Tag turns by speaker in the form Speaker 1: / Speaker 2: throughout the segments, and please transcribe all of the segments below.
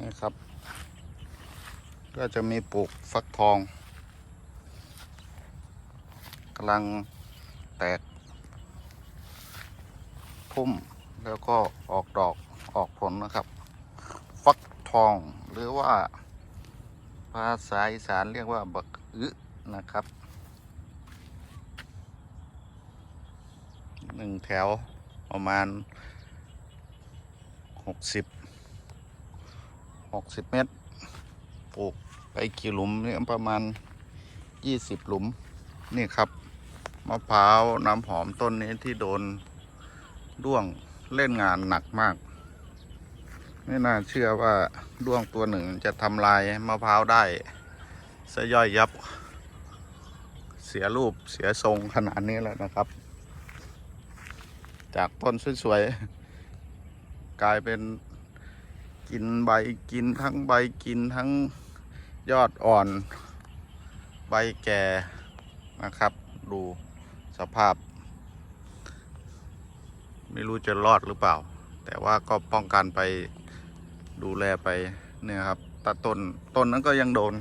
Speaker 1: นี่ครับ ก็จะมีปลูกฟักทองกำลังแตก พุ่มแล้วก็ออกดอกออกผลนะครับ ฟักทองหรือว่า ภาษาอีสานเรียกว่าบักอึนะครับหนึ่งแถวประมาณหกสิบ หกสิบเมตร ปลูกไปกี่หลุมเนี่ยประมาณยี่สิบหลุม นี่ครับ มะพร้าวน้ำหอมต้นนี้ที่โดนด้วงเล่นงานหนักมาก ไม่น่าเชื่อว่าด้วงตัวหนึ่งจะทำลายมะพร้าวได้สะย่อยยับ เสียรูปเสียทรงขนาดนี้แล้วนะครับ จากต้นสวยๆกลายเป็น กินใบกินทั้งใบกินทั้งยอดอ่อน ใบแก่นะครับ ดูสภาพ ไม่รู้จะรอดหรือเปล่า แต่ว่าก็ป้องกันไปดูแลไปเนี่ยครับตัดต้นต้นนั้นก็ยังโดน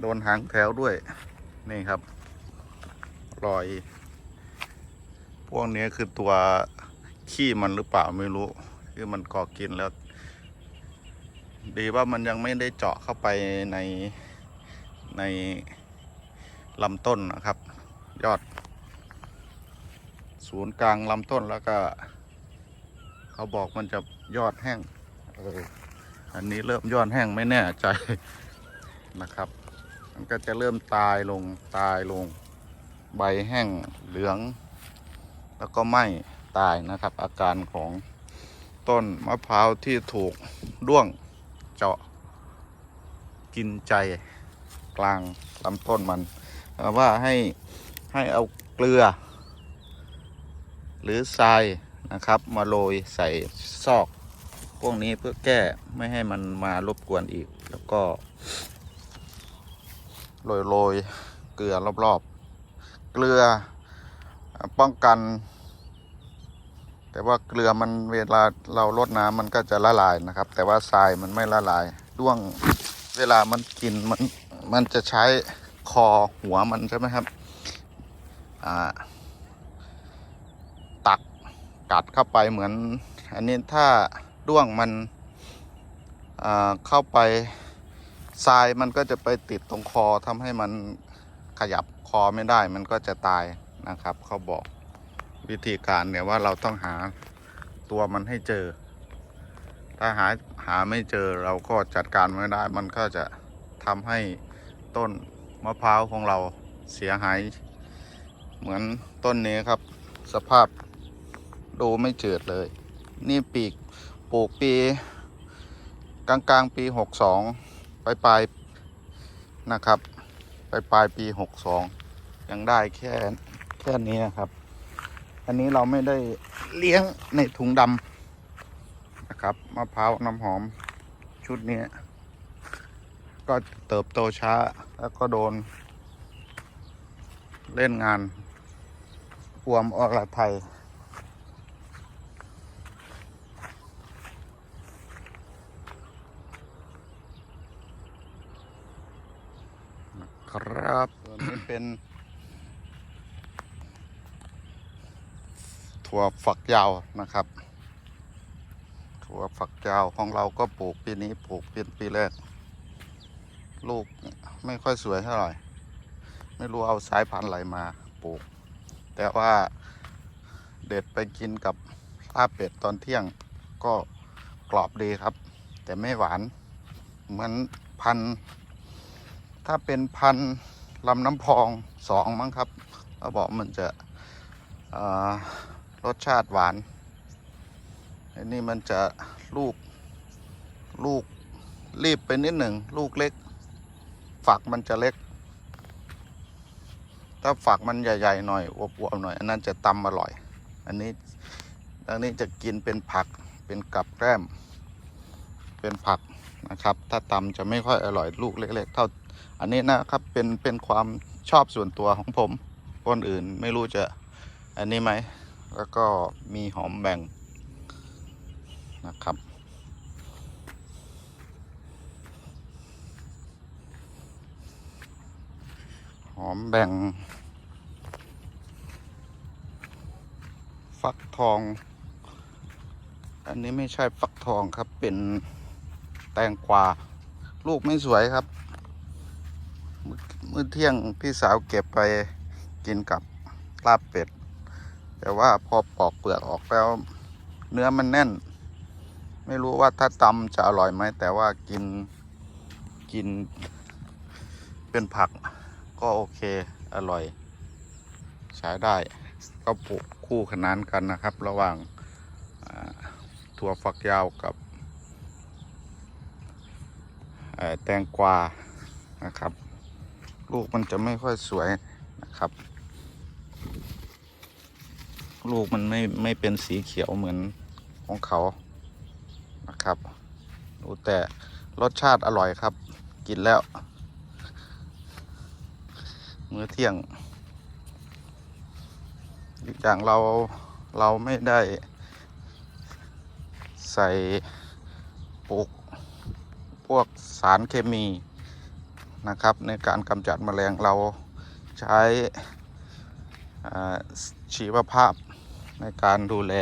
Speaker 1: โดนหางแถวด้วย นี่ครับ รอย พวกนี้คือตัวขี้มันหรือเปล่าไม่รู้ คือมันก่อกินแล้ว ดีว่ามันยังไม่ได้เจาะเข้าไปในในลำต้นนะครับ ยอด ศูนย์กลางลำต้นแล้วก็ เขาบอกมันจะยอดแห้งอันนี้เริ่มยอดแห้งไม่แน่ใจนะครับ มันก็จะเริ่มตายลงตายลง ใบแห้งเหลือง แล้วก็ไหม้ตายนะครับ อาการของ ต้นมะพร้าวที่ถูกด้วงเจาะกินใจกลางลำต้นมันว่าให้ให้เอาเกลือ หรือทรายนะครับมาโรยใส่ซอก พวกนี้เพื่อแก้ไม่ให้มันมารบกวนอีก แล้วก็โรยโรยเกลือรอบๆ เกลือป้องกัน แต่ว่าเกลือมันเวลาเราลดน้ำมันก็จะละลายนะครับ แต่ว่าทรายมันไม่ละลายด้วงเวลามันกินมันมันจะใช้คอหัวมันใช่ไหมครับอ่าตักกัดเข้าไปเหมือน อันนี้ถ้าด้วงมันอ่าเข้าไปทรายมันก็จะไปติดตรงคอทำให้มันขยับคอไม่ได้มันก็จะตายนะครับเขาบอก วิธีการเนี่ยว่าเราต้องหาตัวมันให้เจอ ถ้าหาหาไม่เจอเราก็จัดการไม่ได้ มันก็จะทำให้ต้นมะพร้าวของเราเสียหาย เหมือนต้นนี้ครับ สภาพดูไม่เจิดเลย นี่ปีกปลูกปี กลางกลางปีหกสองปลายปลายนะครับ ปลายปลายปีหกสองยังได้แค่แค่นี้นะครับ อันนี้เราไม่ได้เลี้ยงในถุงดำนะครับมะพร้าวน้ำหอมชุดนี้ก็เติบโตช้าแล้วก็โดน เล่นงานพวมอรไทยครับตัวนี้เป็น ถั่วฝักยาวนะครับ ถั่วฝักยาวของเราก็ปลูกปีนี้ปลูกเป็นปีแรก ลูกไม่ค่อยสวยเท่าไหร่ ไม่รู้เอาสายพันธุ์อะไรมาปลูก แต่ว่าเด็ดไปกินกับลาบเป็ดตอนเที่ยงก็กรอบดีครับ แต่ไม่หวาน เหมือนพันธุ์ถ้าเป็นพันธุ์ลำน้ำพองสองมั้งครับเขาบอกมันจะอ่า รสชาติหวานอันนี้มันจะลูกลูกรีบไปนิดหนึ่ง ลูกเล็ก ฝักมันจะเล็ก ถ้าฝักมันใหญ่ๆหน่อยอวบๆหน่อย อันนั้นจะตำอร่อย อันนี้อันนี้จะกินเป็นผักเป็นกับแกล้ม เป็นผักนะครับ ถ้าตำจะไม่ค่อยอร่อยลูกเล็ก ๆ เท่า อันนี้นะครับเป็นเป็นความชอบส่วนตัวของผม คนอื่นไม่รู้จะอันนี้ไหม แล้วก็มีหอมแบ่งนะครับ หอมแบ่ง ฟักทอง อันนี้ไม่ใช่ฟักทองครับเป็นแตงกวาลูกไม่สวยครับเมื่อเที่ยงพี่สาวเก็บไปกินกับลาบเป็ด แต่ว่าพอปอกเปลือกออกแล้ว เนื้อมันแน่น ไม่รู้ว่าถ้าตำจะอร่อยไหม แต่ว่ากินกิน เป็นผักก็โอเคอร่อย ใช้ได้ ก็ปลูกคู่ขนานกันนะครับ ระหว่างถั่วฝักยาวกับแตงกวานะครับ ลูกมันจะไม่ค่อยสวยนะครับ ลูกมันไม่ไม่เป็นสีเขียวเหมือนของเขานะครับดูแต่รสชาติอร่อยครับ กินแล้ว มื้อเที่ยงอีกอย่างเราเราไม่ได้ใส่ปลูกพวกสารเคมีนะครับ ในการกำจัดแมลงเราใช้ชีวภาพ ในการดูแล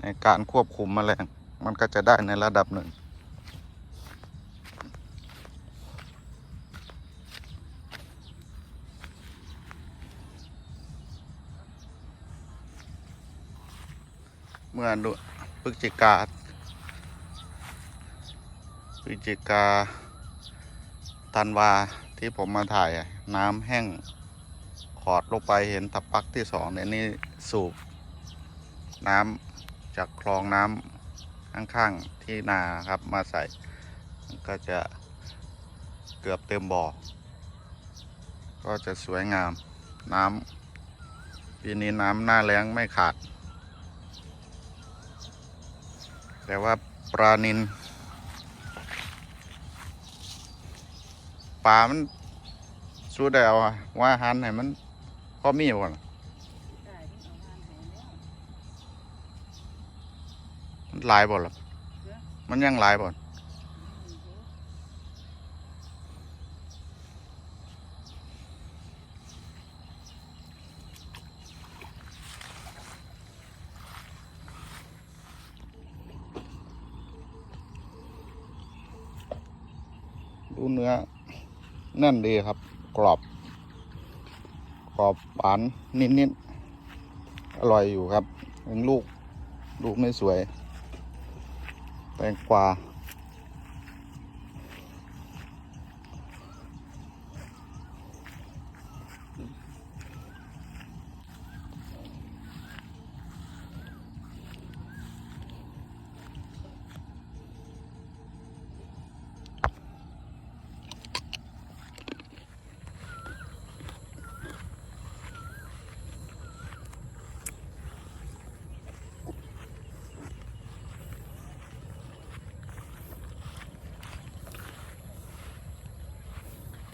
Speaker 1: ในการควบคุมแมลง มันก็จะได้ในระดับหนึ่ง เมื่อดุพฤศจิกาพฤศจิกาธันวาที่ผมมาถ่ายน้ำแห้งขอดลงไปเห็นตะปักที่สองเนี่ยนี่สูบ น้ำจากคลองน้ำข้างๆที่นาครับมาใส่ก็จะเกือบเต็มบ่อ ก็จะสวยงามน้ำปีนี้น้ำหน้าแล้งไม่ขาด แต่ว่าปลานินปลามันสู้ได้เอาว่าหันให้มันพอมีอยู่ก่อน มันหลายบ่ล่ะมันยังหลายบ่ดูเนื้อแน่นดีครับ กรอบ กรอบหวานนิดๆอร่อยอยู่ครับยังลูก ลูกไม่สวย แตงกวา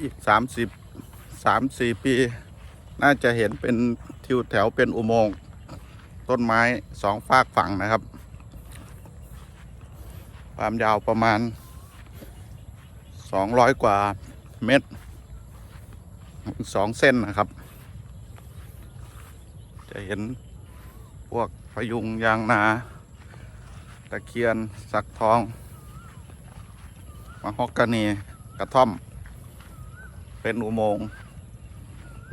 Speaker 1: อีกสามสิบสามสี่ปี น่าจะเห็นเป็นทิวแถวเป็นอุโมงค์ต้นไม้สองฝากฝั่งนะครับ ความยาวประมาณสองร้อยกว่าเมตรสองเส้นนะครับ จะเห็นพวกพยุงยางนา ตะเคียน สักทองมะฮอกกานีกระท่อม เป็นอุโมงค์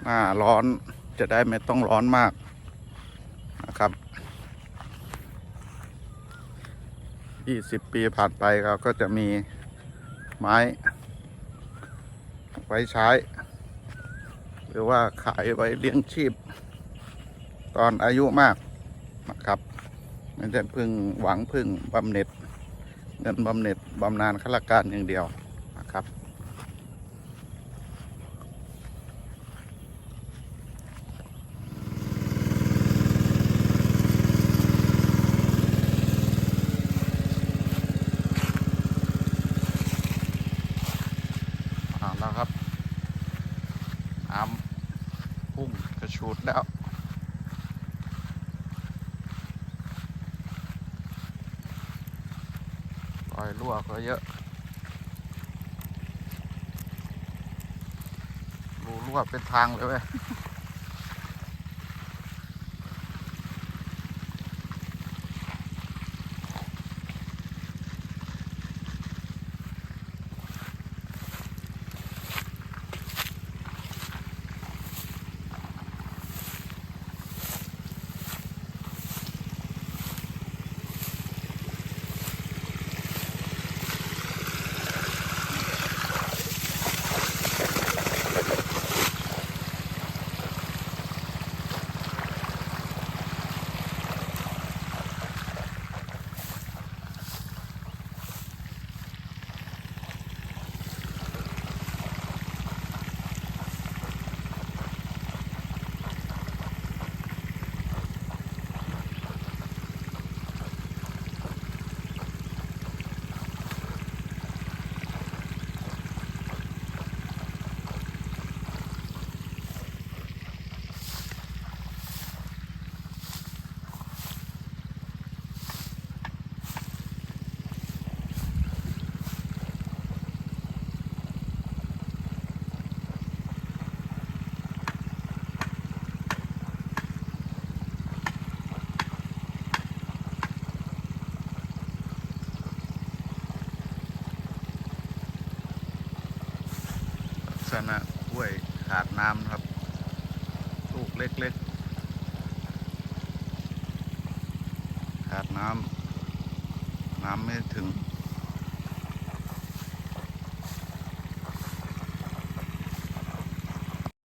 Speaker 1: หน้าร้อนจะได้ไม่ต้องร้อนมากนะครับ20ปีผ่านไปเราก็จะมีไม้ไว้ใช้ หรือว่าขายไว้เลี้ยงชีพ ตอนอายุมากนะครับไม่ได้พึ่งหวังพึ่งบำเหน็จเงินบำเหน็จบำนาญข้าราชการอย่างเดียวนะครับ เอาแล้วครับน้ำพุ่งกระชูด แล้ว ปล่อยลวกก็เยอะรูลรั่วเป็นทางเลยเว้ย ษณะกล้วยขาดน้ำครับ ลูกเล็กๆ ขาดน้ำ น้ำไม่ถึง